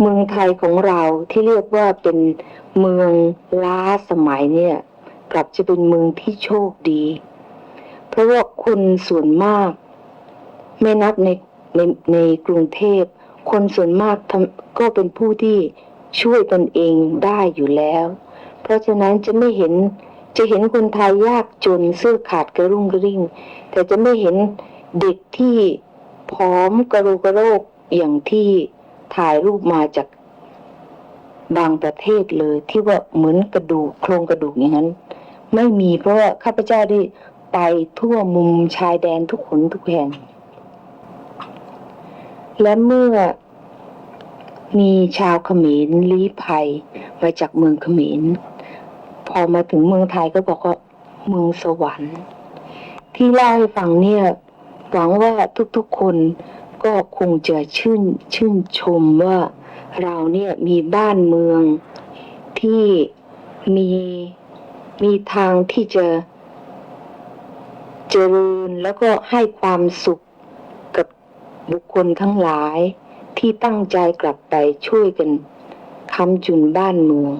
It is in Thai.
เมืองไทยของเราที่เรียกว่าเป็นเมืองล้าสมัยเนี่ย กลับจะเป็นเมืองที่โชคดี เพราะว่าคนส่วนมาก ไม่นับในในในกรุงเทพ คนส่วนมากก็เป็นผู้ที่ช่วยตนเองได้อยู่แล้ว เพราะฉะนั้นจะไม่เห็นจะเห็นคนไทยยากจนเสื้อขาดกระรุ่งกระริ่ง แต่จะไม่เห็นเด็กที่ผอมกระโหลกกระโรกอย่างที่ ถ่ายรูปมาจากบางประเทศเลย ที่ว่าเหมือนกระดูกโครงกระดูกอย่างนั้น ไม่มีเพราะว่าข้าพเจ้าได้ไปทั่วมุมชายแดนทุกขนทุกแห่ง และเมื่อมีชาวเขมรลี้ภัยมาจากเมืองเขมร พอมาถึงเมืองไทยก็บอกว่าเมืองสวรรค์ ที่เล่าให้ฟังเนี่ยหวังว่าทุกๆคน ก็คงจะชื่นชื่นชมว่าเราเนี่ยมีบ้านเมืองที่มีมีทางที่จะเจริญแล้วก็ให้ความสุขกับบุคคลทั้งหลายที่ตั้งใจกลับไปช่วยกันค้ำจุนบ้านเมือง